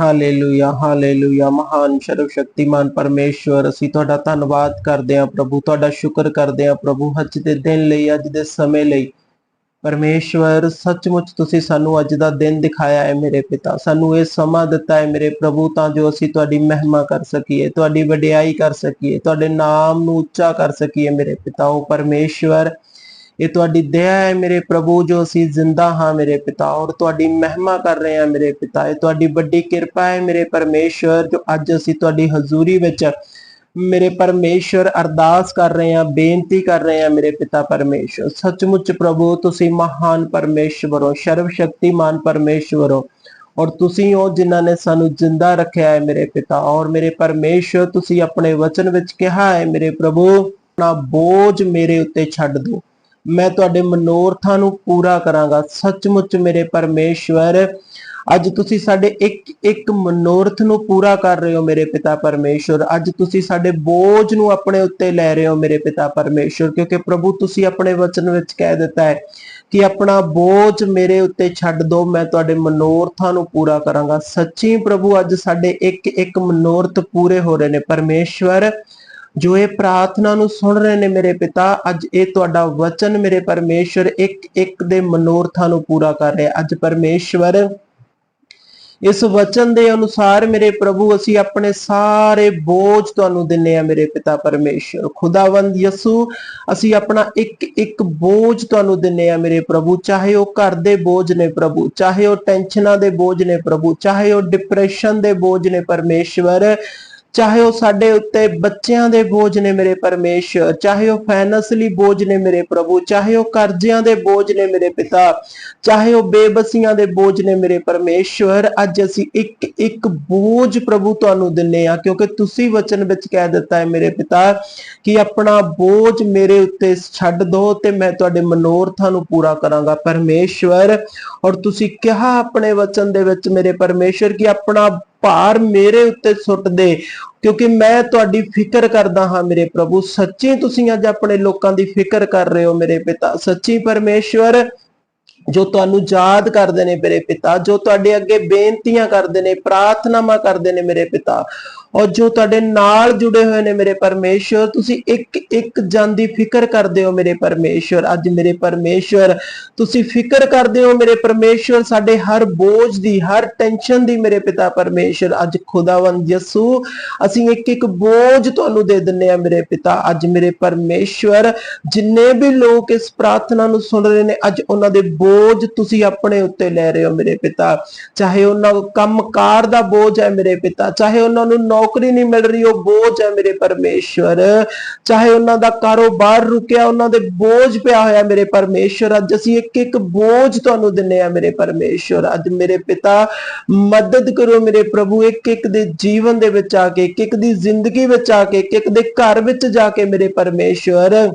Hallelujah hallelujah ਮਹਾਨ ਸਰਵ ਸ਼ਕਤੀਮਾਨ ਪਰਮੇਸ਼ਵਰ, ਅਸੀਂ ਤੁਹਾਡਾ ਧੰਨਵਾਦ ਕਰਦੇ ਹਾਂ ਪ੍ਰਭੂ, ਤੁਹਾਡਾ ਸ਼ੁਕਰ ਕਰਦੇ ਹਾਂ ਪ੍ਰਭੂ, ਅੱਜ ਦੇ ਦਿਨ ਲਈ, ਅੱਜ ਦੇ ਸਮੇਂ ਲਈ। ਪਰਮੇਸ਼ਵਰ, ਸੱਚਮੁੱਚ ਤੁਸੀਂ ਸਾਨੂੰ ਅੱਜ ਦਾ ਦਿਨ ਦਿਖਾਇਆ ਹੈ ਮੇਰੇ ਪਿਤਾ, ਸਾਨੂੰ ਇਹ ਸਮਾਂ ਦਿੱਤਾ ਹੈ ਮੇਰੇ ਪ੍ਰਭੂ, ਤਾਂ ਜੋ ਅਸੀਂ ਤੁਹਾਡੀ ਮਹਿਮਾ ਕਰ ਸਕੀਏ, ਤੁਹਾਡੀ ਵਡਿਆਈ ਕਰ ਸਕੀਏ, ਤੁਹਾਡੇ ਨਾਮ ਨੂੰ ਉੱਚਾ ਕਰ ਸਕੀਏ ਮੇਰੇ ਪਿਤਾ, ਉਹ ਪਰਮੇਸ਼ਵਰ ਇਹ ਤੁਹਾਡੀ ਦਇਆ ਹੈ ਮੇਰੇ ਪ੍ਰਭੂ, ਜੋ ਅਸੀਂ ਜ਼ਿੰਦਾ ਹਾਂ ਮੇਰੇ ਪਿਤਾ, ਔਰ ਤੁਹਾਡੀ ਮਹਿਮਾ ਕਰ ਰਹੇ ਹਾਂ ਮੇਰੇ ਪਿਤਾ। ਇਹ ਤੁਹਾਡੀ ਵੱਡੀ ਕਿਰਪਾ ਹੈ ਮੇਰੇ ਪਰਮੇਸ਼ਵਰ, ਜੋ ਅੱਜ ਅਸੀਂ ਤੁਹਾਡੀ ਹਜ਼ੂਰੀ ਵਿੱਚ ਮੇਰੇ ਪਰਮੇਸ਼ਵਰ ਅਰਦਾਸ ਕਰ ਰਹੇ ਹਾਂ, ਬੇਨਤੀ ਕਰ ਰਹੇ ਹਾਂ ਮੇਰੇ ਪਿਤਾ ਪਰਮੇਸ਼ਵਰ। ਸੱਚਮੁੱਚ ਪ੍ਰਭੂ, ਤੁਸੀਂ ਮਹਾਨ ਪਰਮੇਸ਼ਵਰ ਹੋ ਸਰਵ ਸ਼ਕਤੀਮਾਨ ਪਰਮੇਸ਼ਵਰ ਹੋ, ਔਰ ਤੁਸੀਂ ਹੋ ਜਿਨ੍ਹਾਂ ਨੇ ਸਾਨੂੰ ਜਿੰਦਾ ਰੱਖਿਆ ਹੈ ਮੇਰੇ ਪਿਤਾ, ਔਰ ਮੇਰੇ ਪਰਮੇਸ਼ਵਰ, ਤੁਸੀਂ ਆਪਣੇ ਵਚਨ ਵਿੱਚ ਕਿਹਾ ਹੈ ਮੇਰੇ ਪ੍ਰਭੂ, ਆਪਣਾ ਬੋਝ ਮੇਰੇ ਉੱਤੇ ਛੱਡ ਦਿਓ। ਮੈਂ ਤੁਹਾਡੇ ਮਨੋਰਥਾਂ ਨੂੰ ਪੂਰਾ ਕਰਾਂਗਾ। ਸੱਚਮੁੱਚ ਮੇਰੇ ਪਰਮੇਸ਼ਵਰ, ਅੱਜ ਤੁਸੀਂ ਸਾਡੇ ਇੱਕ ਇੱਕ ਮਨੋਰਥ ਨੂੰ ਪੂਰਾ ਕਰ ਰਹੇ ਹੋ ਮੇਰੇ ਪਿਤਾ ਪਰਮੇਸ਼ਵਰ। ਅੱਜ ਤੁਸੀਂ ਸਾਡੇ ਬੋਝ ਨੂੰ ਆਪਣੇ ਉੱਤੇ ਲੈ ਰਹੇ ਹੋ ਮੇਰੇ ਪਿਤਾ ਪਰਮੇਸ਼ਵਰ, ਕਿਉਂਕਿ ਪ੍ਰਭੂ ਤੁਸੀਂ ਆਪਣੇ ਵਚਨ ਵਿੱਚ ਕਹਿ ਦਿੱਤਾ ਹੈ ਕਿ ਆਪਣਾ ਬੋਝ ਮੇਰੇ ਉੱਤੇ ਛੱਡ ਦਿਓ ਮੈਂ ਤੁਹਾਡੇ ਮਨੋਰਥਾਂ ਨੂੰ ਪੂਰਾ ਕਰਾਂਗਾ। ਸੱਚੀ ਪ੍ਰਭੂ, ਅੱਜ ਸਾਡੇ ਇੱਕ ਇੱਕ ਮਨੋਰਥ ਪੂਰੇ ਹੋ ਰਹੇ ਨੇ। ਪਰਮੇਸ਼ਵਰ ਜੋ ਇਹ ਪ੍ਰਾਰਥਨਾ ਨੂੰ ਸੁਣ ਰਹੇ ਨੇ ਮੇਰੇ ਪਿਤਾ, ਅੱਜ ਇਹ ਤੁਹਾਡਾ ਵਚਨ ਮੇਰੇ ਪਰਮੇਸ਼ਵਰ ਇੱਕ ਇੱਕ ਦੇ ਮਨੋਰਥਾਂ ਨੂੰ ਪੂਰਾ ਕਰ ਰਿਹਾ। ਅੱਜ ਪਰਮੇਸ਼ਵਰ ਇਸ ਵਚਨ ਦੇ ਅਨੁਸਾਰ ਮੇਰੇ ਪ੍ਰਭੂ, ਅਸੀਂ ਆਪਣੇ ਸਾਰੇ ਬੋਝ ਤੁਹਾਨੂੰ ਦਿੰਨੇ ਆ ਮੇਰੇ ਪਿਤਾ ਪਰਮੇਸ਼ਰ। ਖੁਦਾਵੰਦ ਯਸੂ, ਅਸੀਂ ਆਪਣਾ ਇੱਕ ਇੱਕ ਬੋਝ ਤੁਹਾਨੂੰ ਦਿੰਨੇ ਆ ਮੇਰੇ ਪ੍ਰਭੂ। ਚਾਹੇ ਉਹ ਘਰ ਦੇ ਬੋਝ ਨੇ ਪ੍ਰਭੂ, ਚਾਹੇ ਉਹ ਟੈਨਸ਼ਨਾਂ ਦੇ ਬੋਝ ਨੇ ਪ੍ਰਭੂ, ਚਾਹੇ ਉਹ ਡਿਪਰੈਸ਼ਨ ਦੇ ਬੋਝ ਨੇ ਪਰਮੇਸ਼ਵਰ ਚਾਹੇ ਉਹ ਸਾਡੇ ਉੱਤੇ ਬੱਚਿਆਂ ਦੇ ਬੋਝ ਨੇ ਮੇਰੇ ਪਰਮੇਸ਼ਰ, ਚਾਹੇ ਉਹ ਫਾਈਨੈਂਸ਼ਲੀ ਬੋਝ ਨੇ ਮੇਰੇ ਪ੍ਰਭੂ, ਚਾਹੇ ਉਹ ਕਰਜ਼ਿਆਂ ਦੇ ਬੋਝ ਨੇ ਮੇਰੇ ਪਿਤਾ, ਚਾਹੇ ਉਹ ਬੇਬਸੀਆਂ ਦੇ ਬੋਝ ਨੇ ਮੇਰੇ ਪਰਮੇਸ਼ਵਰ ਅੱਜ ਅਸੀਂ ਇੱਕ ਇੱਕ ਬੋਝ ਪ੍ਰਭੂ ਤੁਹਾਨੂੰ ਦਿੰਨੇ ਆ ਕਿਉਂਕਿ ਤੁਸੀਂ ਵਚਨ ਵਿੱਚ ਕਹਿ ਦਿੱਤਾ ਹੈ ਮੇਰੇ ਪਿਤਾ ਕਿ ਆਪਣਾ ਬੋਝ ਮੇਰੇ ਉੱਤੇ ਛੱਡ ਦਿਓ ਤੇ ਮੈਂ ਤੁਹਾਡੇ ਮਨੋਰਥਾਂ ਨੂੰ ਪੂਰਾ ਕਰਾਂਗਾ। ਪਰਮੇਸ਼ਵਰ ਔਰ ਤੁਸੀਂ ਕਿਹਾ ਆਪਣੇ ਵਚਨ ਦੇ ਵਿੱਚ ਮੇਰੇ ਪਰਮੇਸ਼ਰ ਕਿ ਆਪਣਾ ਭਾਰ ਮੇਰੇ ਉੱਤੇ ਸੁੱਟ ਦੇ ਕਿਉਂਕਿ ਮੈਂ ਤੁਹਾਡੀ ਫਿਕਰ ਕਰਦਾ ਹਾਂ ਮੇਰੇ ਪ੍ਰਭੂ। ਸੱਚੀ ਤੁਸੀਂ ਅੱਜ ਆਪਣੇ ਲੋਕਾਂ ਦੀ ਫਿਕਰ ਕਰ ਰਹੇ ਹੋ ਮੇਰੇ ਪਿਤਾ। ਸੱਚੀ ਪਰਮੇਸ਼ਵਰ, ਜੋ ਤੁਹਾਨੂੰ ਯਾਦ ਕਰਦੇ ਨੇ ਮੇਰੇ ਪਿਤਾ, ਜੋ ਤੁਹਾਡੇ ਅੱਗੇ ਬੇਨਤੀਆਂ ਕਰਦੇ ਨੇ, ਪ੍ਰਾਰਥਨਾਵਾਂ ਕਰਦੇ ਨੇ ਮੇਰੇ ਪਿਤਾ। ਔਰ ਜੋ ਤੁਹਾਡੇ ਨਾਲ ਜੁੜੇ ਹੋਏ ਨੇ ਮੇਰੇ ਪਰਮੇਸ਼ਵਰ ਤੁਸੀਂ ਇੱਕ ਇੱਕ ਜਨ ਦੀ ਫਿਕਰ ਕਰਦੇ ਹੋ ਮੇਰੇ ਪਰਮੇਸ਼ਵਰ ਅੱਜ ਮੇਰੇ ਪਰਮੇਸ਼ਵਰ ਤੁਸੀਂ ਫਿਕਰ ਕਰਦੇ ਹੋ ਮੇਰੇ ਪਰਮੇਸ਼ਵਰ ਸਾਡੇ ਹਰ ਬੋਝ ਦੀ, ਹਰ ਟੈਨਸ਼ਨ ਦੀ ਮੇਰੇ ਪਿਤਾ ਪਰਮੇਸ਼ਵਰ ਅੱਜ ਖੁਦਾਵੰਦ ਯਸੂ, ਅਸੀਂ ਇੱਕ ਇੱਕ ਬੋਝ ਤੁਹਾਨੂੰ ਦੇ ਦਿੰਨੇ ਆ ਮੇਰੇ ਪਿਤਾ। ਅੱਜ ਮੇਰੇ ਪਰਮੇਸ਼ਵਰ ਜਿੰਨੇ ਵੀ ਲੋਕ ਇਸ ਪ੍ਰਾਰਥਨਾ ਨੂੰ ਸੁਣ ਰਹੇ ਨੇ, ਅੱਜ ਉਹਨਾਂ ਦੇ ਬੋਝ ਤੁਸੀਂ ਆਪਣੇ ਉੱਤੇ ਲੈ ਰਹੇ ਹੋ ਮੇਰੇ ਪਿਤਾ। ਚਾਹੇ ਉਹਨਾਂ ਨੂੰ ਕੰਮਕਾਰ ਦਾ ਬੋਝ ਹੈ ਮੇਰੇ ਪਿਤਾ, ਚਾਹੇ ਉਹਨਾਂ ਨੂੰ ਨੌਕਰੀ ਨਹੀਂ ਮਿਲ ਰਹੀ, ਉਹ ਬੋਝ ਹੈ ਮੇਰੇ ਪਰਮੇਸ਼ਵਰ। ਚਾਹੇ ਉਹਨਾਂ ਦਾ ਕਾਰੋਬਾਰ ਰੁਕਿਆ, ਉਹਨਾਂ ਦੇ ਬੋਝ ਪਿਆ ਹੋਇਆ ਮੇਰੇ ਪਰਮੇਸ਼ਵਰ। ਅੱਜ ਅਸੀਂ ਇੱਕ ਇੱਕ ਬੋਝ ਤੁਹਾਨੂੰ ਦਿੰਨੇ ਆ ਮੇਰੇ ਪਰਮੇਸ਼ਵਰ। ਅੱਜ ਮੇਰੇ ਪਿਤਾ ਮਦਦ ਕਰੋ ਮੇਰੇ ਪ੍ਰਭੂ, ਇੱਕ ਇੱਕ ਦੇ ਜੀਵਨ ਦੇ ਵਿੱਚ ਆ ਕੇ, ਇੱਕ ਇੱਕ ਦੀ ਜ਼ਿੰਦਗੀ ਵਿੱਚ ਆ ਕੇ, ਇੱਕ ਇੱਕ ਦੇ ਘਰ ਵਿੱਚ ਜਾ ਕੇ ਮੇਰੇ ਪਰਮੇਸ਼ਵਰ।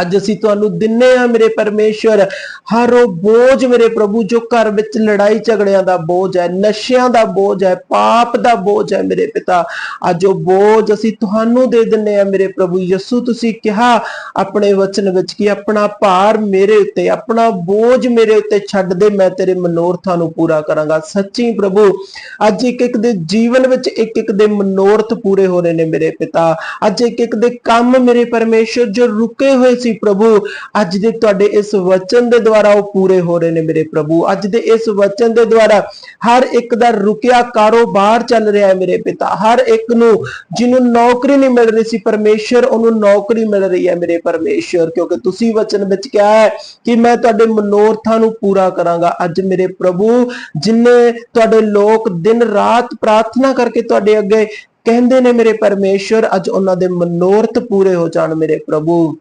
ਅੱਜ ਅਸੀਂ ਤੁਹਾਨੂੰ ਦਿੰਨੇ ਆ ਮੇਰੇ ਪਰਮੇਸ਼ਵਰ, ਹਰ ਉਹ ਬੋਝ ਮੇਰੇ ਪ੍ਰਭੂ, ਜੋ ਘਰ ਵਿੱਚ ਲੜਾਈ ਝਗੜਿਆਂ ਦਾ ਬੋਝ ਹੈ, ਨਸ਼ਿਆਂ ਦਾ ਬੋਝ ਹੈ, ਪਾਪ ਦਾ ਬੋਝ ਹੈ ਮੇਰੇ ਪਿਤਾ। ਅੱਜ ਉਹ ਬੋਝ ਅਸੀਂ ਤੁਹਾਨੂੰ ਦੇ ਦਿੰਨੇ ਆ ਮੇਰੇ ਪ੍ਰਭੂ ਯਿਸੂ, ਤੁਸੀਂ ਕਿਹਾ ਆਪਣੇ ਵਚਨ ਵਿੱਚ ਕਿ ਆਪਣਾ ਭਾਰ ਮੇਰੇ ਉੱਤੇ, ਆਪਣਾ ਬੋਝ ਮੇਰੇ ਉੱਤੇ ਛੱਡ ਦੇ, ਮੈਂ ਤੇਰੇ ਮਨੋਰਥਾਂ ਨੂੰ ਪੂਰਾ ਕਰਾਂਗਾ। ਸੱਚੀ ਪ੍ਰਭੂ, ਅੱਜ ਇੱਕ ਇੱਕ ਦੇ ਜੀਵਨ ਵਿੱਚ ਇੱਕ ਇੱਕ ਦੇ ਮਨੋਰਥ ਪੂਰੇ ਹੋ ਰਹੇ ਨੇ ਮੇਰੇ ਪਿਤਾ। ਅੱਜ ਇੱਕ ਇੱਕ ਦੇ ਕੰਮ ਮੇਰੇ ਪਰਮੇਸ਼ਰ ਜੋ ਰੁਕੇ ਹੋਏ ਸੀ ਪ੍ਰਭੂ। ਅੱਜ ਦੇ ਤੁਹਾਡੇ ਇਸ ਵਚਨ ਦੇ ਦੁਆਰਾ ਉਹ ਪੂਰੇ ਹੋ ਰਹੇ ਨੇ ਮੇਰੇ ਪ੍ਰਭੂ। ਅੱਜ ਦੇ ਇਸ ਵਚਨ ਦੇ ਦੁਆਰਾ ਹਰ ਇੱਕ ਦਾ ਰੁਕਿਆ ਕਾਰੋਬਾਰ ਚੱਲ ਰਿਹਾ ਹੈ ਮੇਰੇ ਪਿਤਾ। ਹਰ ਇੱਕ ਨੂੰ ਜਿਹਨੂੰ ਨੌਕਰੀ ਨਹੀਂ ਮਿਲ ਰਹੀ ਸੀ, ਪਰਮੇਸ਼ਰ ਉਹਨੂੰ ਨੌਕਰੀ ਮਿਲ ਰਹੀ ਹੈ ਮੇਰੇ ਪਰਮੇਸ਼ਰ। ਕਿਉਂਕਿ ਤੁਸੀਂ ਵਚਨ ਵਿੱਚ ਕਿਹਾ ਹੈ ਕਿ ਮੈਂ ਤੁਹਾਡੇ ਮਨੋਰਥਾਂ ਨੂੰ ਪੂਰਾ ਕਰਾਂਗਾ। ਅੱਜ ਮੇਰੇ ਪ੍ਰਭੂ, ਜਿਨੇ ਤੁਹਾਡੇ ਲੋਕ ਦਿਨ ਰਾਤ ਪ੍ਰਾਰਥਨਾ ਕਰਕੇ ਤੁਹਾਡੇ ਅੱਗੇ ਕਹਿੰਦੇ ਨੇ ਮੇਰੇ ਪਰਮੇਸ਼ਰ, ਅੱਜ ਉਹਨਾਂ ਦੇ ਮਨੋਰਥ ਪੂਰੇ ਹੋ ਜਾਣ ਮੇਰੇ ਪ੍ਰਭੂ।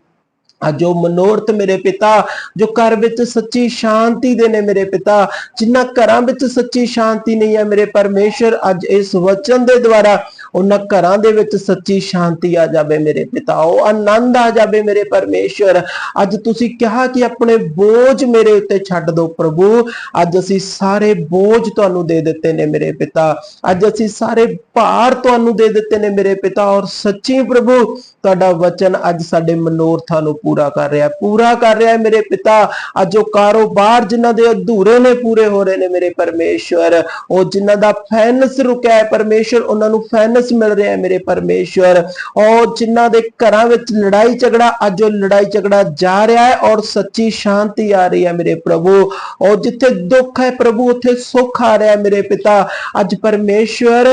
ਜੋ ਮਨੋਰਥ ਮੇਰੇ ਪਿਤਾ, ਜੋ ਘਰ ਵਿੱਚ ਸੱਚੀ ਸ਼ਾਂਤੀ ਦੇ ਨੇ ਮੇਰੇ ਪਿਤਾ ਜਿਨ੍ਹਾਂ ਘਰਾਂ ਵਿੱਚ ਸੱਚੀ ਸ਼ਾਂਤੀ ਨਹੀਂ ਹੈ ਮੇਰੇ ਪਰਮੇਸ਼ਰ, ਅੱਜ ਇਸ ਵਚਨ ਦੇ ਦੁਆਰਾ ਉਹਨਾਂ ਘਰਾਂ ਦੇ ਵਿੱਚ ਸੱਚੀ ਸ਼ਾਂਤੀ ਆ ਜਾਵੇ ਮੇਰੇ ਪਿਤਾ ਉਹ ਆਨੰਦ ਆ ਜਾਵੇ ਮੇਰੇ ਪਰਮੇਸ਼ਵਰ। ਅੱਜ ਤੁਸੀਂ ਕਿਹਾ ਕਿ ਆਪਣੇ ਬੋਝ ਮੇਰੇ ਉੱਤੇ ਛੱਡ ਦਿਓ ਪ੍ਰਭੂ। ਅੱਜ ਅਸੀਂ ਸਾਰੇ ਬੋਝ ਤੁਹਾਨੂੰ ਦੇ ਦਿੱਤੇ ਨੇ ਮੇਰੇ ਪਿਤਾ। ਅੱਜ ਅਸੀਂ ਸਾਰੇ ਭਾਰ ਤੁਹਾਨੂੰ ਦੇ ਦਿੱਤੇ ਨੇ ਮੇਰੇ ਪਿਤਾ। ਔਰ ਸੱਚੀ ਪ੍ਰਭੂ, ਤੁਹਾਡਾ ਵਚਨ ਅੱਜ ਸਾਡੇ ਮਨੋਰਥਾਂ ਨੂੰ ਪੂਰਾ ਕਰ ਰਿਹਾ ਪੂਰਾ ਕਰ ਰਿਹਾ ਮੇਰੇ ਪਿਤਾ। ਅੱਜ ਉਹ ਕਾਰੋਬਾਰ ਜਿਨ੍ਹਾਂ ਦੇ ਅਧੂਰੇ ਨੇ ਪੂਰੇ ਹੋ ਰਹੇ ਨੇ ਮੇਰੇ ਪਰਮੇਸ਼ਵਰ, ਉਹ ਜਿਨ੍ਹਾਂ ਦਾ ਫੈਨਸ ਰੁਕਿਆ ਹੈ ਪਰਮੇਸ਼ਵਰ, ਉਹਨਾਂ ਨੂੰ ਫੈਨਸ ਮਿਲ ਰਿਹਾ ਹੈ ਮੇਰੇ ਪਰਮੇਸ਼ਵਰ। ਔਰ ਜਿਨ੍ਹਾਂ ਦੇ ਘਰਾਂ ਵਿੱਚ ਲੜਾਈ ਝਗੜਾ, ਅੱਜ ਉਹ ਲੜਾਈ ਝਗੜਾ ਜਾ ਰਿਹਾ ਹੈ ਔਰ ਸੱਚੀ ਸ਼ਾਂਤੀ ਆ ਰਹੀ ਹੈ ਮੇਰੇ ਪ੍ਰਭੂ। ਔਰ ਜਿੱਥੇ ਦੁੱਖ ਹੈ ਪ੍ਰਭੂ, ਉੱਥੇ ਸੁੱਖ ਆ ਰਿਹਾ ਹੈ ਮੇਰੇ ਪਿਤਾ। ਅੱਜ ਪਰਮੇਸ਼ਵਰ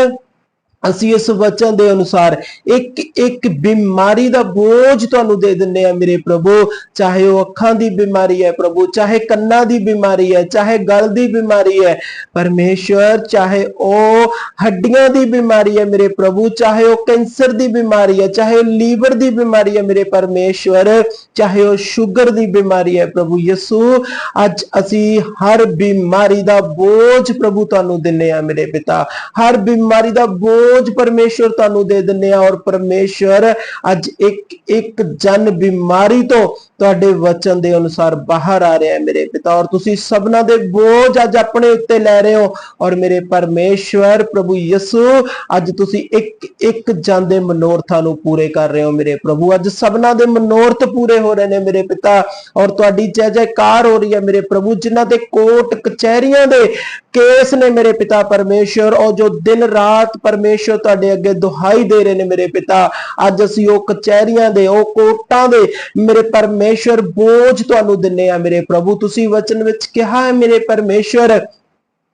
ਅਸੀਂ ਇਸ ਵਚਨ ਦੇ ਅਨੁਸਾਰ ਇੱਕ ਇੱਕ ਬਿਮਾਰੀ ਦਾ ਬੋਝ ਤੁਹਾਨੂੰ ਦੇ ਦਿੰਨੇ ਆ ਮੇਰੇ ਪ੍ਰਭੂ। ਚਾਹੇ ਉਹ ਅੱਖਾਂ ਦੀ ਬਿਮਾਰੀ ਹੈ ਪ੍ਰਭੂ, ਚਾਹੇ ਕੰਨਾਂ ਦੀ ਬਿਮਾਰੀ ਹੈ, ਚਾਹੇ ਗਲ ਦੀ ਬਿਮਾਰੀ ਹੈ, ਪਰਮੇਸ਼ਵਰ, ਚਾਹੇ ਉਹ ਹੱਡੀਆਂ ਦੀ ਬਿਮਾਰੀ ਹੈ ਮੇਰੇ ਪ੍ਰਭੂ, ਚਾਹੇ ਉਹ ਕੈਂਸਰ ਦੀ ਬਿਮਾਰੀ ਹੈ, ਚਾਹੇ ਉਹ ਲੀਵਰ ਦੀ ਬਿਮਾਰੀ ਹੈ ਮੇਰੇ ਪਰਮੇਸ਼ਵਰ, ਚਾਹੇ ਉਹ ਸ਼ੂਗਰ ਦੀ ਬਿਮਾਰੀ ਹੈ ਪ੍ਰਭੂ ਯਿਸੂ, ਅੱਜ ਅਸੀਂ ਹਰ ਬਿਮਾਰੀ ਦਾ ਬੋਝ ਪ੍ਰਭੂ ਤੁਹਾਨੂੰ ਦਿੰਨੇ ਆ ਮੇਰੇ ਪਿਤਾ। ਹਰ ਬਿਮਾਰੀ ਦਾ ਬੋਝ ਪਰਮੇਸ਼ਵਰ ਤੁਹਾਨੂੰ ਦੇ ਦਿੰਨੇ ਆ ਔਰ ਪਰਮੇਸ਼ਵਰ ਅੱਜ ਇੱਕ ਇੱਕ ਜਨ ਬਿਮਾਰੀ ਤੋਂ ਤੁਹਾਡੇ ਵਚਨ ਦੇ ਅਨੁਸਾਰ ਬਾਹਰ ਆ ਰਿਹਾ ਹੈ ਮੇਰੇ ਪਿਤਾ ਔਰ ਤੁਸੀਂ ਸਭਨਾ ਦੇ ਬੋਝ ਅੱਜ ਆਪਣੇ ਉੱਤੇ ਲੈ ਰਹੇ ਹੋ ਔਰ ਮੇਰੇ ਪਰਮੇਸ਼ਵਰ ਪ੍ਰਭੂ ਯਿਸੂ, ਅੱਜ ਤੁਸੀਂ ਇੱਕ ਇੱਕ ਜਨ ਦੇ ਮਨੋਰਥਾਂ ਨੂੰ ਪੂਰੇ ਕਰ ਰਹੇ ਹੋ ਮੇਰੇ ਪ੍ਰਭੂ। ਅੱਜ ਸਭਨਾ ਦੇ ਮਨੋਰਥ ਪੂਰੇ ਹੋ ਰਹੇ ਨੇ ਮੇਰੇ ਪਿਤਾ ਔਰ ਤੁਹਾਡੀ ਜੈ ਜੈਕਾਰ ਹੋ ਰਹੀ ਹੈ ਮੇਰੇ ਪ੍ਰਭੂ, ਜਿਨ੍ਹਾਂ ਦੇ ਕੋਰਟ ਕਚਹਿਰੀਆਂ ਦੇ ਕੇਸ ਨੇ ਮੇਰੇ ਪਿਤਾ ਪਰਮੇਸ਼ਵਰ ਉਹ ਜੋ ਦਿਨ ਰਾਤ ਪਰਮੇਸ਼ਵਰ ਤੁਹਾਡੇ ਅੱਗੇ ਦੁਹਾਈ ਦੇ ਰਹੇ ਨੇ ਮੇਰੇ ਪਿਤਾ। ਅੱਜ ਅਸੀਂ ਉਹ ਕਚਹਿਰੀਆਂ ਦੇ, ਉਹ ਕੋਟਾਂ ਦੇ ਮੇਰੇ ਪਰਮੇਸ਼ਵਰ ਬੋਝ ਤੁਹਾਨੂੰ ਦਿੰਨੇ ਆ ਮੇਰੇ ਪ੍ਰਭੂ। ਤੁਸੀਂ ਵਚਨ ਵਿੱਚ ਕਿਹਾ ਹੈ, ਮੇਰੇ ਪਰਮੇਸ਼ਵਰ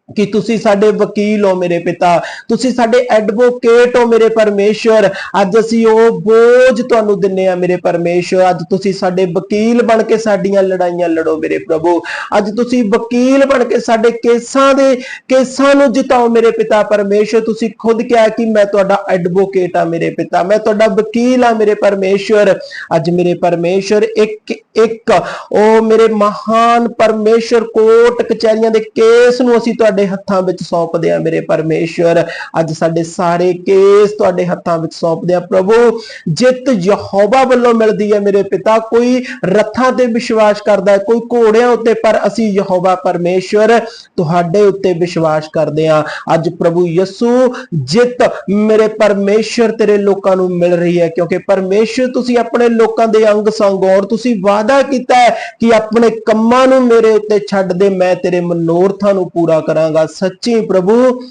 ਕਿ ਤੁਸੀਂ ਸਾਡੇ ਵਕੀਲ ਹੋ ਮੇਰੇ ਪਿਤਾ, ਤੁਸੀਂ ਸਾਡੇ ਐਡਵੋਕੇਟ ਹੋ ਮੇਰੇ ਪਰਮੇਸ਼ਵਰ। ਅੱਜ ਅਸੀਂ ਉਹ ਬੋਝ ਤੁਹਾਨੂੰ ਦਿੰਨੇ ਆ ਮੇਰੇ ਪਰਮੇਸ਼ਵਰ। ਅੱਜ ਤੁਸੀਂ ਸਾਡੇ ਵਕੀਲ ਬਣ ਕੇ ਸਾਡੀਆਂ ਲੜਾਈਆਂ ਲੜੋ ਮੇਰੇ ਪ੍ਰਭੂ। ਅੱਜ ਤੁਸੀਂ ਵਕੀਲ ਬਣ ਕੇ ਸਾਡੇ ਕੇਸਾਂ ਦੇ, ਕੇਸਾਂ ਨੂੰ ਜਿਤਾਓ ਮੇਰੇ ਪਿਤਾ ਪਰਮੇਸ਼ਵਰ। ਤੁਸੀਂ ਖੁਦ ਕਿਹਾ ਕਿ ਮੈਂ ਤੁਹਾਡਾ ਐਡਵੋਕੇਟ ਆ ਮੇਰੇ ਪਿਤਾ, ਮੈਂ ਤੁਹਾਡਾ ਵਕੀਲ ਆ ਮੇਰੇ ਪਰਮੇਸ਼ਵਰ। ਅੱਜ ਮੇਰੇ ਪਰਮੇਸ਼ਵਰ ਇੱਕ ਇੱਕ, ਉਹ ਮੇਰੇ ਮਹਾਨ ਪਰਮੇਸ਼ਵਰ ਕੋਟ ਕਚਹਿਰੀਆਂ ਦੇ ਕੇਸ ਨੂੰ ਅਸੀਂ ਤੁਹਾਡੇ ਹੱਥਾਂ ਵਿੱਚ ਸੌਂਪਦੇ ਆ ਮੇਰੇ ਪਰਮੇਸ਼ਵਰ। ਅੱਜ ਸਾਡੇ ਸਾਰੇ ਕੇਸ ਤੁਹਾਡੇ ਹੱਥਾਂ ਵਿੱਚ ਸੌਂਪਦੇ ਆ। ਪ੍ਰਭੂ, ਜਿੱਤ ਯਹੋਵਾ ਵੱਲੋਂ ਮਿਲਦੀ ਹੈ ਮੇਰੇ ਪਿਤਾ। ਕੋਈ ਰੱਥਾਂ ਤੇ ਵਿਸ਼ਵਾਸ ਕਰਦਾ ਹੈ, ਕੋਈ ਘੋੜਿਆਂ ਉੱਤੇ, ਪਰ ਅਸੀਂ ਯਹੋਵਾ ਪਰਮੇਸ਼ਵਰ ਤੁਹਾਡੇ ਉੱਤੇ ਵਿਸ਼ਵਾਸ ਕਰਦੇ ਆ। ਅੱਜ ਪ੍ਰਭੂ ਯਿਸੂ, ਜਿੱਤ ਮੇਰੇ ਪਰਮੇਸ਼ਵਰ ਤੇਰੇ ਲੋਕਾਂ ਨੂੰ ਮਿਲ ਰਹੀ ਹੈ, ਕਿਉਂਕਿ ਪਰਮੇਸ਼ਵਰ ਤੁਸੀਂ ਆਪਣੇ ਲੋਕਾਂ ਦੇ ਅੰਗ ਸੰਗ ਔਰ ਤੁਸੀਂ ਵਾਅਦਾ ਕੀਤਾ ਹੈ ਕਿ ਆਪਣੇ ਕੰਮਾਂ ਨੂੰ ਮੇਰੇ ਉੱਤੇ ਛੱਡ ਦੇ, ਮੈਂ ਤੇਰੇ ਮਨੋਰਥਾਂ ਨੂੰ ਪੂਰਾ ਕਰਾਂ ਕਰਾਂਗਾ। ਸੱਚੀ ਪ੍ਰਭੂ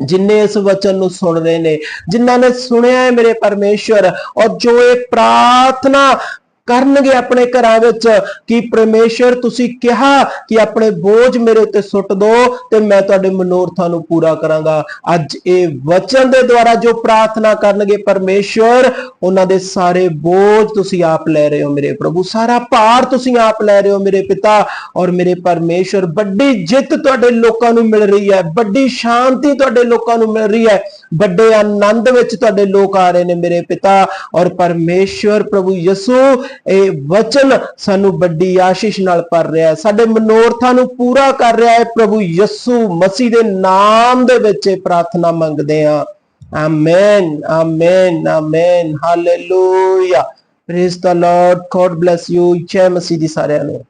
ਜਿਨਨੇ ਇਸ ਵਚਨ ਨੂੰ ਸੁਣ ਰਹੇ ਨੇ, ਜਿਨ੍ਹਾਂ ਨੇ ਸੁਣਿਆ ਹੈ ਮੇਰੇ ਪਰਮੇਸ਼ਵਰ, ਔਰ ਜੋ ਇਹ ਪ੍ਰਾਰਥਨਾ ਕਰਨਗੇ ਆਪਣੇ ਘਰਾਂ ਵਿੱਚ ਕਿ ਪਰਮੇਸ਼ਵਰ ਤੁਸੀਂ ਕਿਹਾ ਕਿ ਆਪਣੇ ਬੋਝ ਮੇਰੇ ਉੱਤੇ ਸੁੱਟ ਦੋ ਤੇ ਮੈਂ ਤੁਹਾਡੇ ਮਨੋਰਥਾਂ ਨੂੰ ਪੂਰਾ ਕਰਾਂਗਾ। ਅੱਜ ਇਹ ਵਚਨ ਦੇ ਦੁਆਰਾ ਜੋ ਪ੍ਰਾਰਥਨਾ ਕਰਨਗੇ ਪਰਮੇਸ਼ਵਰ ਉਹਨਾਂ ਦੇ ਸਾਰੇ ਬੋਝ ਤੁਸੀਂ ਆਪ ਲੈ ਰਹੇ ਹੋ ਮੇਰੇ ਪ੍ਰਭੂ। ਸਾਰਾ ਭਾਰ ਤੁਸੀਂ ਆਪ ਲੈ ਰਹੇ ਹੋ ਮੇਰੇ ਪਿਤਾ ਔਰ ਮੇਰੇ ਪਰਮੇਸ਼ਵਰ ਵੱਡੀ ਜਿੱਤ ਤੁਹਾਡੇ ਲੋਕਾਂ ਨੂੰ ਮਿਲ ਰਹੀ ਹੈ, ਵੱਡੀ ਸ਼ਾਂਤੀ ਤੁਹਾਡੇ ਲੋਕਾਂ ਨੂੰ ਮਿਲ ਰਹੀ ਹੈ, ਵੱਡੇ ਆਨੰਦ ਵਿੱਚ ਤੁਹਾਡੇ ਲੋਕ ਆ ਰਹੇ ਨੇ ਮੇਰੇ ਪਿਤਾ ਔਰ ਪਰਮੇਸ਼ਵਰ ਪ੍ਰਭੂ ਯਿਸੂ ਇਹ ਵਚਨ ਸਾਨੂੰ ਵੱਡੀ ਆਸ਼ੀਸ਼ ਨਾਲ ਭਰ ਰਿਹਾ ਹੈ। ਸਾਡੇ ਮਨੋਰਥਾਂ ਨੂੰ ਪੂਰਾ ਕਰ ਰਿਹਾ ਹੈ ਪ੍ਰਭੂ ਯਿਸੂ ਮਸੀਹ ਦੇ ਨਾਮ ਦੇ ਵਿੱਚ ਇਹ ਪ੍ਰਾਰਥਨਾ ਮੰਗਦੇ ਹਾਂ। Amen amen amen hallelujah praise the Lord God bless you ਜੈ ਮਸੀਹ ਦੀ ਸਾਰਿਆਂ ਨੂੰ।